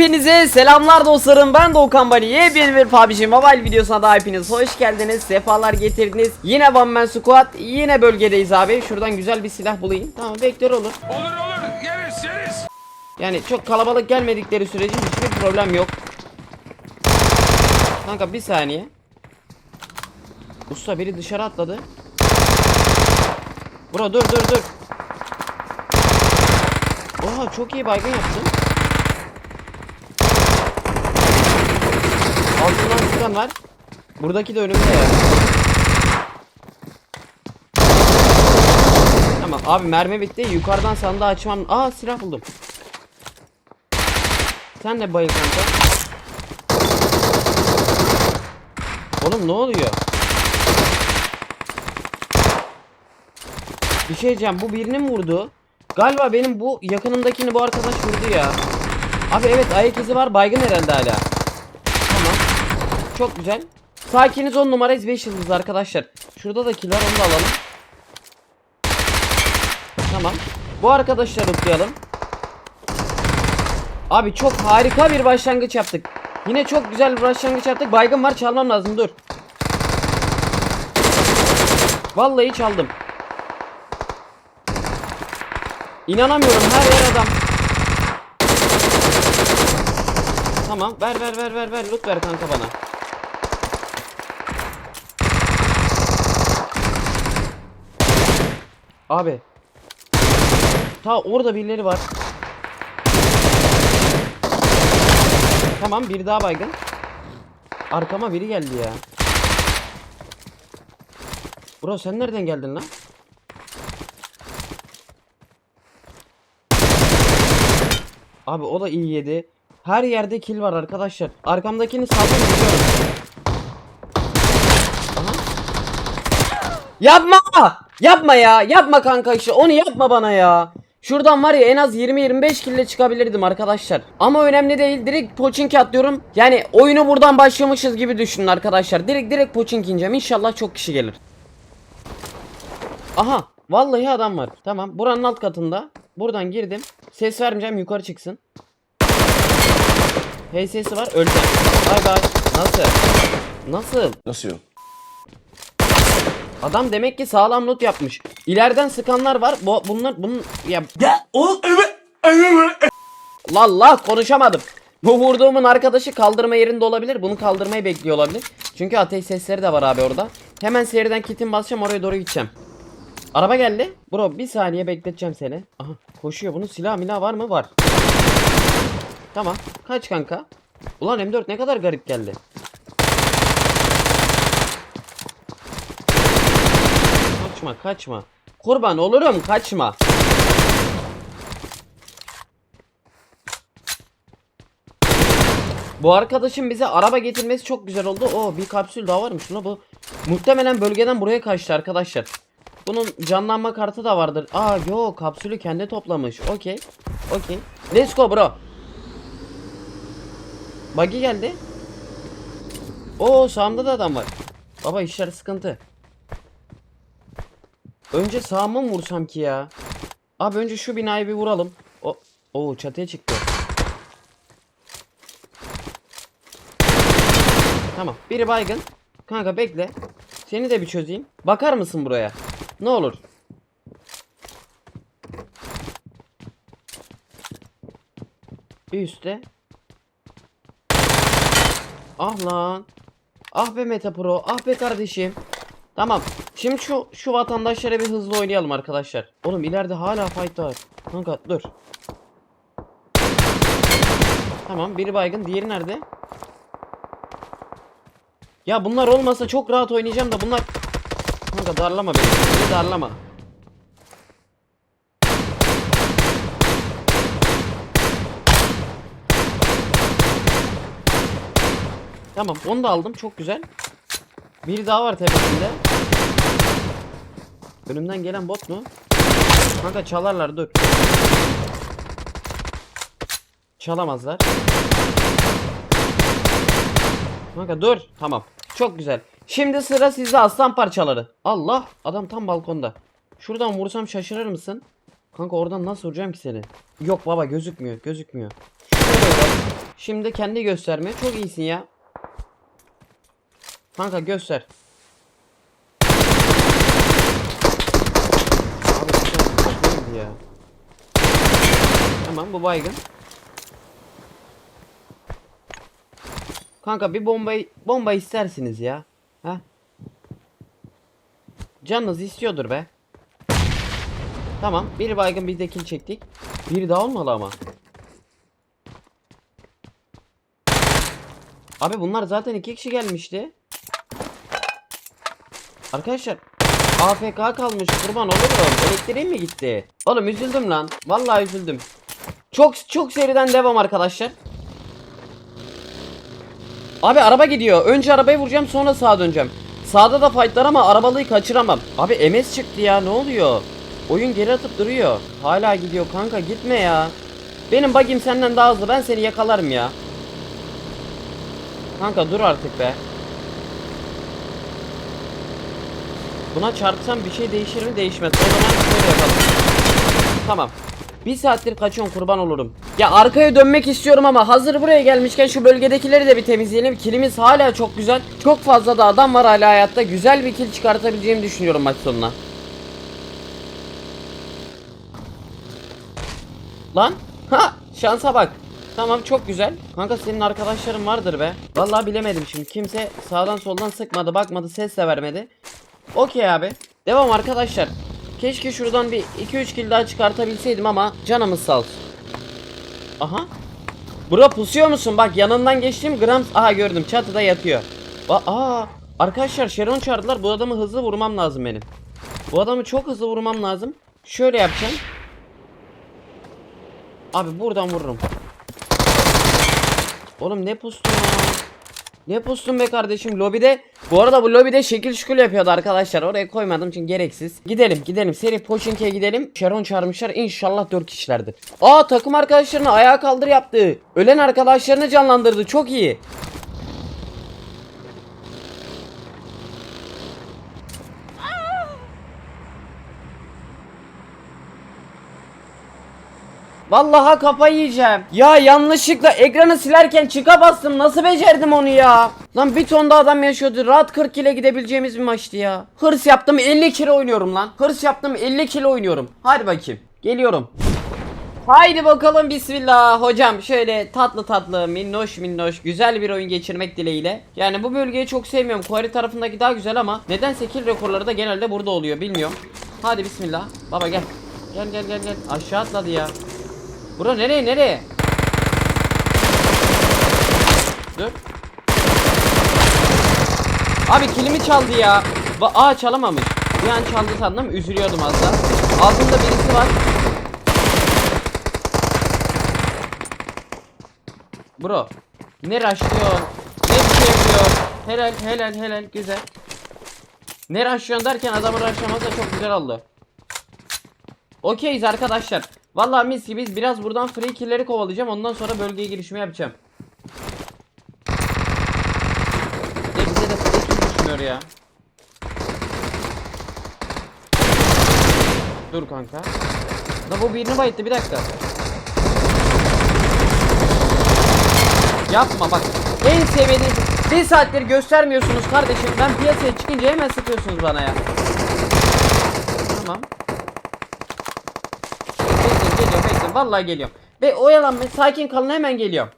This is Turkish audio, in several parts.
Hepinize selamlar dostlarım. Ben Doğukan Bali. Yepyeni bir PUBG Mobile videosuna da hepiniz hoş geldiniz. Sefalar getirdiniz. Yine One Man Squad yine bölgedeyiz abi. Şuradan güzel bir silah bulayım. Tamam vektör olur. Olur olur. Yeriz yeriz. Yani çok kalabalık gelmedikleri sürece hiçbir problem yok. Kanka bir saniye. Usta biri dışarı atladı. Bro dur dur dur. Oha çok iyi baygın yaptın Çıkan var Buradaki de önümde ya Tamam abi mermi bitti yukarıdan sandığı açmam Aa silah buldum Sen de bayıl kanka Oğlum ne oluyor? Bir şey diyeceğim bu birini mi vurdu? Galiba benim bu yakınımdakini bu arkadaş vurdu ya. Abi evet ayak izi var baygın herhalde hala. Çok güzel. Sakiniz 10 numarayız 5 yıldız arkadaşlar. Şurada da kill var onu da alalım. Tamam. Bu arkadaşları tutlayalım. Abi çok harika bir başlangıç yaptık. Yine çok güzel bir başlangıç yaptık. Baygın var çalmam lazım dur. Vallahi çaldım. İnanamıyorum her yer adam. Tamam ver ver ver ver ver loot ver kanka bana. Abi. Ta orada birileri var. Tamam bir daha baygın. Arkama biri geldi ya. Bro sen nereden geldin lan? Abi o da iyi yedi. Her yerde kill var arkadaşlar. Arkamdakini saldım. Yapma! Yapma ya! Yapma kanka işte. Onu yapma bana ya. Şuradan var ya en az 20-25 kille çıkabilirdim arkadaşlar. Ama önemli değil. Direkt Pochinki atlıyorum. Yani oyunu buradan başlamışız gibi düşünün arkadaşlar. Direkt direkt Pochinki ineceğim. İnşallah çok kişi gelir. Aha. Vallahi adam var. Tamam. Buranın alt katında. Buradan girdim. Ses vermeyeceğim. Yukarı çıksın. Hey sesi var. Öleceğim. Bay bay. Nasıl? Nasıl? Nasıl? Adam demek ki sağlam loot yapmış. İleriden sıkanlar var. Bu bunlar bunun ya Ya o evet. Evet. Allah konuşamadım. Bu vurduğumun arkadaşı kaldırma yerinde olabilir. Bunu kaldırmayı bekliyor olabilir. Çünkü ateş sesleri de var abi orada. Hemen seriden kitim basacağım oraya doğru gideceğim. Araba geldi. Bro bir saniye bekleteceğim seni. Aha koşuyor. Bunun silah milah var mı? Var. Tamam. Kaç kanka. Ulan M4 ne kadar garip geldi. Kaçma kaçma. Kurban olurum kaçma. Bu arkadaşın bize araba getirmesi çok güzel oldu. O bir kapsül daha varmış. Buna bu muhtemelen bölgeden buraya kaçtı arkadaşlar. Bunun canlanma kartı da vardır. Aa yo kapsülü kendi toplamış. Okey. Okey. Let's go bro. Buggy geldi. Oo sağımda da adam var. Baba işler sıkıntı. Önce sağıma mı vursam ki ya? Abi önce şu binayı bir vuralım. O Oo çatıya çıktı. Tamam. Biri baygın. Kanka bekle. Seni de bir çözeyim. Bakar mısın buraya? Ne olur. Bir üstte. Ah lan. Ah be Meta Pro. Ah be kardeşim. Tamam. Şimdi şu şu vatandaşlara bir hızlı oynayalım arkadaşlar. Oğlum ileride hala fight var. Kanka dur. Tamam biri baygın. Diğeri nerede? Ya bunlar olmasa çok rahat oynayacağım da bunlar... Kanka darlama beni. Beni darlama. Tamam onu da aldım çok güzel. Biri daha var tepesinde. Önümden gelen bot mu? Kanka çalarlar dur. Çalamazlar. Kanka dur. Tamam. Çok güzel. Şimdi sıra sizde aslan parçaları. Allah. Adam tam balkonda. Şuradan vursam şaşırır mısın? Kanka oradan nasıl vuracağım ki seni? Yok baba gözükmüyor. Gözükmüyor. Şimdi kendi gösterme. Çok iyisin ya. Kanka göster. Abi bu çok kötüydü ya. Tamam bu baygın. Kanka bir bombayı bomba istersiniz ya. Ha? Canınız istiyordur be. Tamam. Bir baygın bir de kill çektik. Bir daha olmalı ama. Abi bunlar zaten iki kişi gelmişti. Arkadaşlar AFK kalmış kurban olurum. Elektriğim mi gitti? Oğlum üzüldüm lan. Vallahi üzüldüm. Çok çok seriden devam arkadaşlar. Abi araba gidiyor. Önce arabayı vuracağım sonra sağa döneceğim. Sağda da fightlar ama arabalıyı kaçıramam. Abi MS çıktı ya ne oluyor? Oyun geri atıp duruyor. Hala gidiyor kanka gitme ya. Benim bagim senden daha hızlı ben seni yakalarım ya. Kanka dur artık be. Buna çarpsam bir şey değişir mi değişmez. O zaman şöyle yapalım. Tamam. Bir saattir kaçıyorum kurban olurum. Ya arkaya dönmek istiyorum ama hazır buraya gelmişken şu bölgedekileri de bir temizleyelim. Kilimiz hala çok güzel. Çok fazla da adam var hala hayatta. Güzel bir kill çıkartabileceğimi düşünüyorum maç sonuna. Lan. Ha şansa bak. Tamam çok güzel. Kanka senin arkadaşların vardır be. Vallahi bilemedim şimdi. Kimse sağdan soldan sıkmadı, bakmadı, ses de vermedi. Okey abi. Devam arkadaşlar. Keşke şuradan bir 2-3 kill daha çıkartabilseydim ama canımız sağ olsun. Aha. Bura pusuyor musun? Bak yanından geçtim. Grams. Aha gördüm. Çatıda yatıyor. Aa. Arkadaşlar Sharon çağırdılar. Bu adamı hızlı vurmam lazım benim. Bu adamı çok hızlı vurmam lazım. Şöyle yapacağım. Abi buradan vururum. Oğlum ne pustun ya? Ne pustun be kardeşim lobide. Bu arada bu lobide şekil şükül yapıyordu arkadaşlar. Oraya koymadım çünkü gereksiz. Gidelim gidelim. Seri Poçinki'ye gidelim. Sharon çağırmışlar. İnşallah 4 kişilerdir. Aa takım arkadaşlarını ayağa kaldır yaptı. Ölen arkadaşlarını canlandırdı. Çok iyi. Vallahi kafayı yiyeceğim. Ya yanlışlıkla ekranı silerken çıka bastım. Nasıl becerdim onu ya? Lan bir tonda adam yaşıyordu. Rahat 40 kile gidebileceğimiz bir maçtı ya. Hırs yaptım 50 kilo oynuyorum lan. Hırs yaptım 50 kilo oynuyorum. Hadi bakayım. Geliyorum. Haydi bakalım bismillah hocam şöyle tatlı tatlı minnoş minnoş güzel bir oyun geçirmek dileğiyle. Yani bu bölgeyi çok sevmiyorum. Kuari tarafındaki daha güzel ama nedense kill rekorları da genelde burada oluyor bilmiyorum. Hadi bismillah. Baba gel. Gel gel gel gel. Aşağı atladı ya. Bura nereye nereye? Dur. Abi kilimi çaldı ya. Va Aa çalamamış. Bir an çaldı sandım üzülüyordum az daha. Altında birisi var. Bro. Ne rushlıyor? Ne bir yapıyor? Helal helal helal güzel. Ne rushlıyorsun derken adamı rushlaması da çok güzel oldu. Okeyiz arkadaşlar. Vallahi mis gibi biraz buradan free kill'leri kovalayacağım. Ondan sonra bölgeye girişimi yapacağım. Ya bize de free kill düşmüyor ya. Dur kanka. Da bu birini bayıttı bir dakika. Yapma bak. En sevdiğim bir saattir göstermiyorsunuz kardeşim. Ben piyasaya çıkınca hemen sıkıyorsunuz bana ya. Tamam. Bekleyin geliyorum vallahi geliyorum. Ve oyalanmayın sakin kalın hemen geliyorum.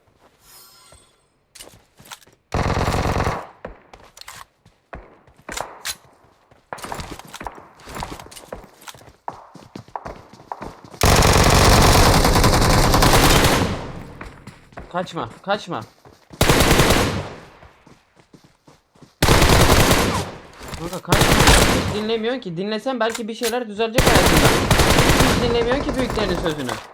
Kaçma kaçma. Kanka kaçma. Hiç dinlemiyorsun ki. Dinlesen belki bir şeyler düzelecek hayatında. Hiç dinlemiyorsun ki büyüklerin sözünü.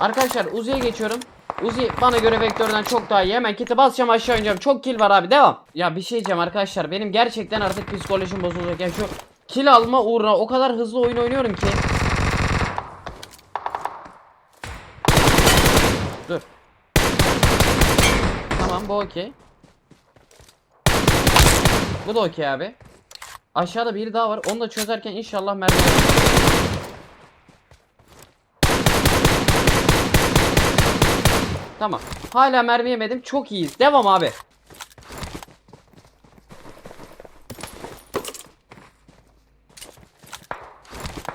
Arkadaşlar Uzi'ye geçiyorum. Uzi bana göre vektörden çok daha iyi. Hemen kiti basacağım aşağı ineceğim. Çok kill var abi devam. Ya bir şey diyeceğim arkadaşlar. Benim gerçekten artık psikolojim bozulacak. Ya şu kill alma uğruna o kadar hızlı oyun oynuyorum ki. Dur. Tamam bu okey. Bu da okey abi. Aşağıda biri daha var. Onu da çözerken inşallah merdiven. Tamam. Hala mermi yemedim. Çok iyiyiz. Devam abi.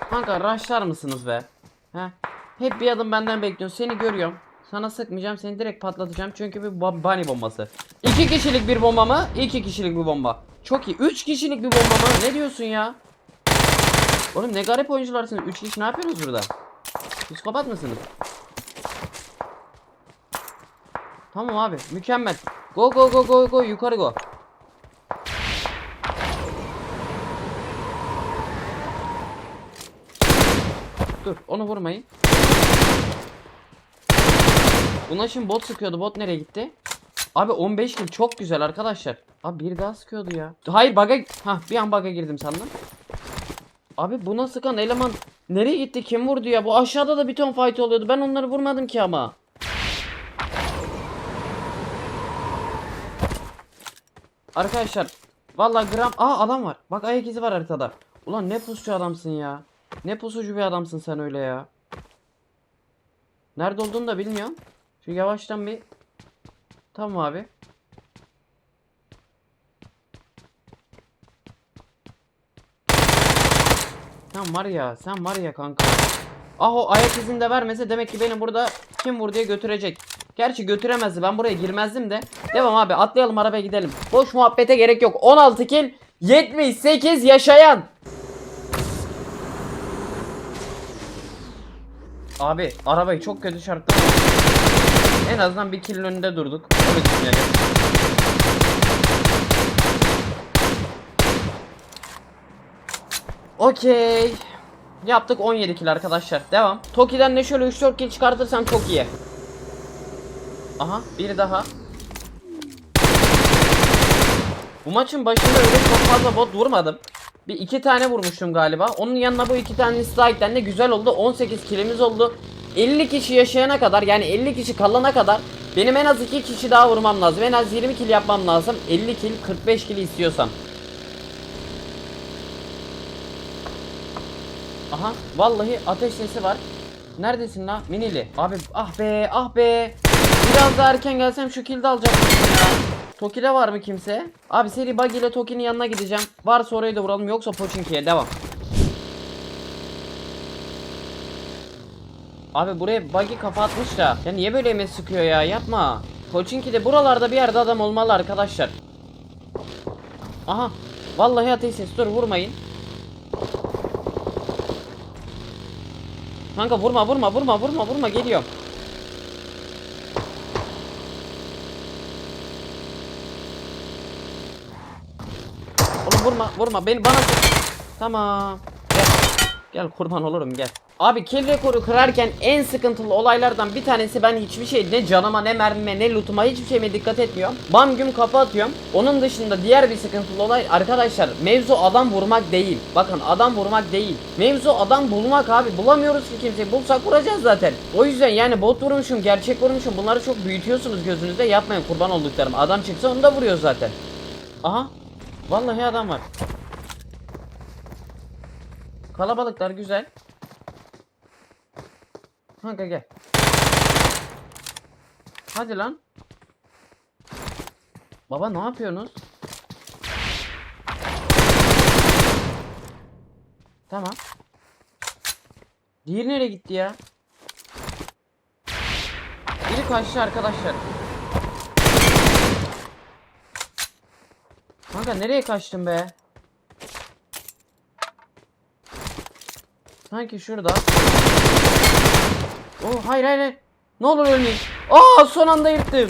Kanka rushlar mısınız be? He? Hep bir adım benden bekliyorsun. Seni görüyorum. Sana sıkmayacağım. Seni direkt patlatacağım. Çünkü bir bunny bombası. İki kişilik bir bomba mı? İki kişilik bir bomba. Çok iyi. Üç kişilik bir bomba mı? Ne diyorsun ya? Oğlum ne garip oyuncularsınız. Üç kişi ne yapıyorsunuz burada? Psikopat mısınız? Tamam abi. Mükemmel. Go go go go go. Yukarı go. Dur onu vurmayın. Buna şimdi bot sıkıyordu. Bot nereye gitti? Abi 15 kill çok güzel arkadaşlar. Abi bir daha sıkıyordu ya. Hayır bug'a... Hah bir an bug'a girdim sandım. Abi buna sıkan eleman nereye gitti? Kim vurdu ya? Bu aşağıda da bir ton fight oluyordu. Ben onları vurmadım ki ama. Arkadaşlar vallahi gram Aa adam var. Bak ayak izi var haritada. Ulan ne pusucu adamsın ya. Ne pusucu bir adamsın sen öyle ya. Nerede olduğunu da bilmiyorum. Şu yavaştan bir Tamam abi. Sen var ya, sen var ya kanka. Ah o ayak izini de vermese demek ki beni burada kim vur diye götürecek. Gerçi götüremezdi. Ben buraya girmezdim de. Devam abi. Atlayalım arabaya gidelim. Boş muhabbete gerek yok. 16 kill 78 yaşayan. Abi arabayı çok kötü çarptı. En azından bir kill'in önünde durduk. Öyle düşünelim. Okey. Yaptık 17 kill arkadaşlar. Devam. Toki'den de şöyle 3-4 kill çıkartırsam çok iyi. Aha biri daha. Bu maçın başında öyle çok fazla bot vurmadım. Bir iki tane vurmuştum galiba. Onun yanına bu iki tane strike'den de güzel oldu. 18 kilimiz oldu. 50 kişi yaşayana kadar yani 50 kişi kalana kadar benim en az 2 kişi daha vurmam lazım. En az 20 kill yapmam lazım. 50 kill 45 kill istiyorsam. Aha vallahi ateş sesi var. Neredesin la minili? Abi ah be ah be. Biraz daha erken gelsem şu kilde alacaktım ya. Toki'de var mı kimse? Abi seri bug ile Toki'nin yanına gideceğim. Varsa orayı da vuralım yoksa Pochinki'ye devam. Abi buraya buggy kafa atmış da. Ya niye böyle emes sıkıyor ya yapma. Pochinki'de buralarda bir yerde adam olmalı arkadaşlar. Aha. Vallahi ateş sesi dur vurmayın. Kanka vurma vurma vurma vurma vurma geliyorum. Oğlum vurma vurma beni bana Tamam. Gel. Gel kurban olurum gel. Abi kill rekoru kırarken en sıkıntılı olaylardan bir tanesi ben hiçbir şey ne canıma ne mermime ne lootuma hiçbir şeyime dikkat etmiyorum. Bam güm kafa atıyorum. Onun dışında diğer bir sıkıntılı olay arkadaşlar mevzu adam vurmak değil. Bakın adam vurmak değil. Mevzu adam bulmak abi. Bulamıyoruz ki kimseyi. Bulsak vuracağız zaten. O yüzden yani bot vurmuşum gerçek vurmuşum bunları çok büyütüyorsunuz gözünüzde yapmayın kurban olduklarım. Adam çıksa onu da vuruyor zaten. Aha. Vallahi adam var. Kalabalıklar güzel. Kanka gel. Hadi lan. Baba ne yapıyorsunuz? Tamam. Diğeri nereye gitti ya? Biri kaçtı arkadaşlar. Kanka nereye kaçtın be? Sanki şurada. Oh hayır hayır. Ne olur ölmeyin. Aa son anda yırttım.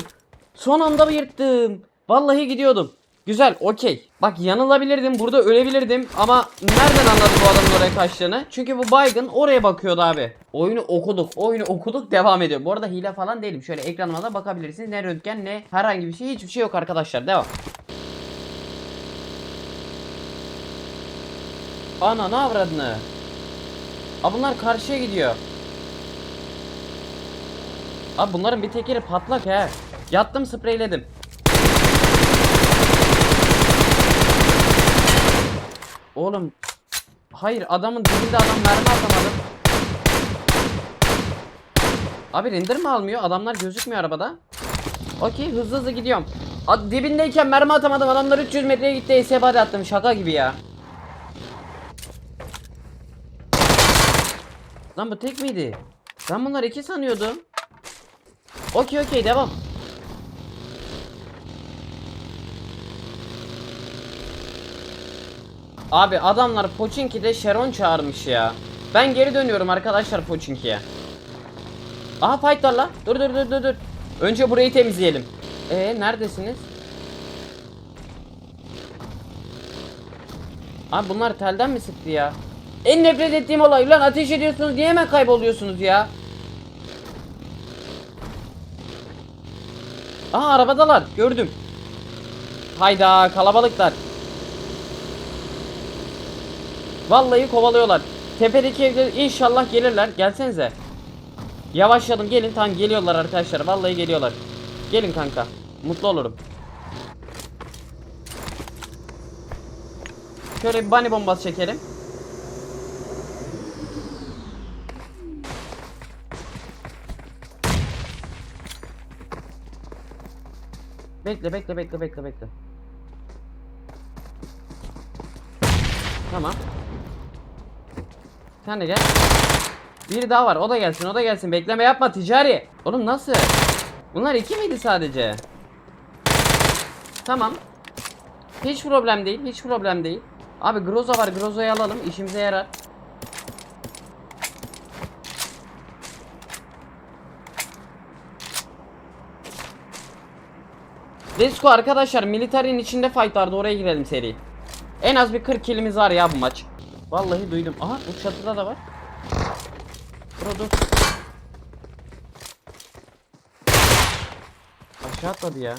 Son anda yırttım. Vallahi gidiyordum. Güzel okey. Bak yanılabilirdim burada ölebilirdim ama nereden anladı bu adamın oraya kaçtığını? Çünkü bu baygın oraya bakıyordu abi. Oyunu okuduk. Oyunu okuduk devam ediyor. Bu arada hile falan değilim. Şöyle ekranıma da bakabilirsiniz. Ne röntgen ne herhangi bir şey hiçbir şey yok arkadaşlar. Devam. Ana ne avradını? Aa bunlar karşıya gidiyor. Abi bunların bir tekeri patlak he. Yattım spreyledim. Oğlum. Hayır adamın dibinde adam mermi atamadım. Abi render mi almıyor? Adamlar gözükmüyor arabada. Okey hızlı hızlı gidiyorum. A, dibindeyken mermi atamadım. Adamlar 300 metreye gitti. Body attım. Şaka gibi ya. Lan bu tek miydi? Ben bunlar iki sanıyordum. Okey okey devam. Abi adamlar Pochinki'de Sharon çağırmış ya. Ben geri dönüyorum arkadaşlar Pochinki'ye. Aha fight var la. Dur dur dur dur dur. Önce burayı temizleyelim. Ee neredesiniz? Abi bunlar telden mi sıktı ya? En nefret ettiğim olay lan ateş ediyorsunuz niye hemen kayboluyorsunuz ya? Aha arabadalar gördüm. Hayda kalabalıklar. Vallahi kovalıyorlar. Tepedeki evler inşallah gelirler. Gelsenize. Yavaşladım gelin tam geliyorlar arkadaşlar. Vallahi geliyorlar. Gelin kanka. Mutlu olurum. Şöyle bir bunny bombası çekelim. Bekle bekle bekle bekle bekle. Tamam. Sen de gel. Biri daha var. O da gelsin. O da gelsin. Bekleme yapma ticari. Oğlum nasıl? Bunlar iki miydi sadece? Tamam. Hiç problem değil. Hiç problem değil. Abi Groza var. Groza'yı alalım. İşimize yarar. Let's go arkadaşlar. Military'nin içinde fight vardı. Oraya girelim seri. En az bir 40 kilimiz var ya bu maç. Vallahi duydum. Aha bu çatıda da var. Bro dur. Aşağı atladı ya.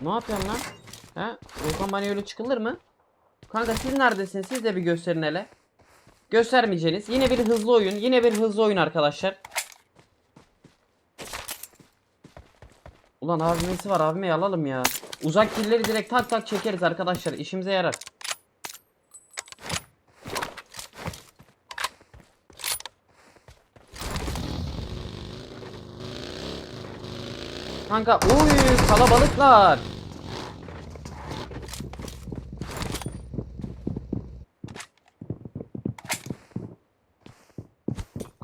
Ne yapıyorsun lan? He? Volkan bana öyle çıkılır mı? Kanka siz neredesiniz? Siz de bir gösterin hele. Göstermeyeceğiniz. Yine bir hızlı oyun. Yine bir hızlı oyun arkadaşlar. Ulan abimesi var abimeyi alalım ya. Uzak killeri direkt tak tak çekeriz arkadaşlar. İşimize yarar. Kanka uy kalabalıklar.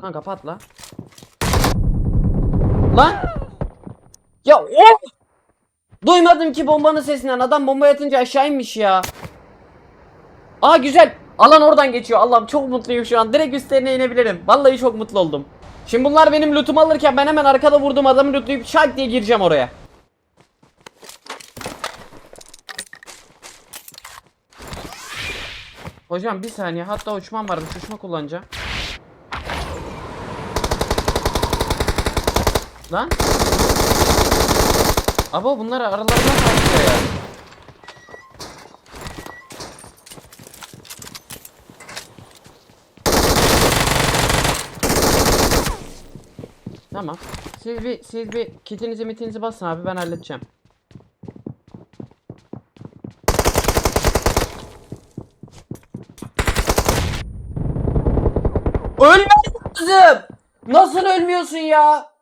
Kanka patla. Lan! Ya of! Duymadım ki bombanın sesinden. Adam bomba atınca aşağı inmiş ya. Aa güzel. Alan oradan geçiyor. Allah'ım çok mutluyum şu an. Direkt üstlerine inebilirim. Vallahi çok mutlu oldum. Şimdi bunlar benim lootumu alırken ben hemen arkada vurduğum adamı lootlayıp şak diye gireceğim oraya. Hocam bir saniye hatta uçmam varmış uçma kullanacağım. Lan. Abo bunlar aralarına kaçtı ya. Tamam. Siz bir siz bir kitinizi mitinizi basın abi ben halledeceğim. Ölmedin kızım. Nasıl ölmüyorsun ya?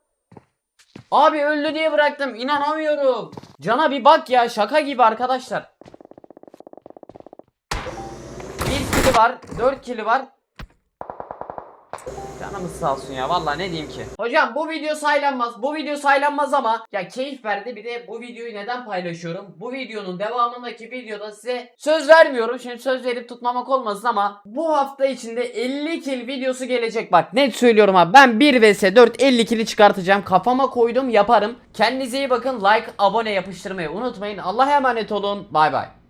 Abi öldü diye bıraktım. İnanamıyorum. Cana bir bak ya. Şaka gibi arkadaşlar. Bir kili var. Dört kili var. Canımız sağ olsun ya. Vallahi ne diyeyim ki. Hocam bu video saylanmaz. Bu video saylanmaz ama ya keyif verdi. Bir de bu videoyu neden paylaşıyorum? Bu videonun devamındaki videoda size söz vermiyorum. Şimdi söz verip tutmamak olmasın ama bu hafta içinde 50 kill videosu gelecek. Bak net söylüyorum abi. Ben 1 vs 4 50 kill'i çıkartacağım. Kafama koydum yaparım. Kendinize iyi bakın. Like, abone yapıştırmayı unutmayın. Allah'a emanet olun. Bay bay.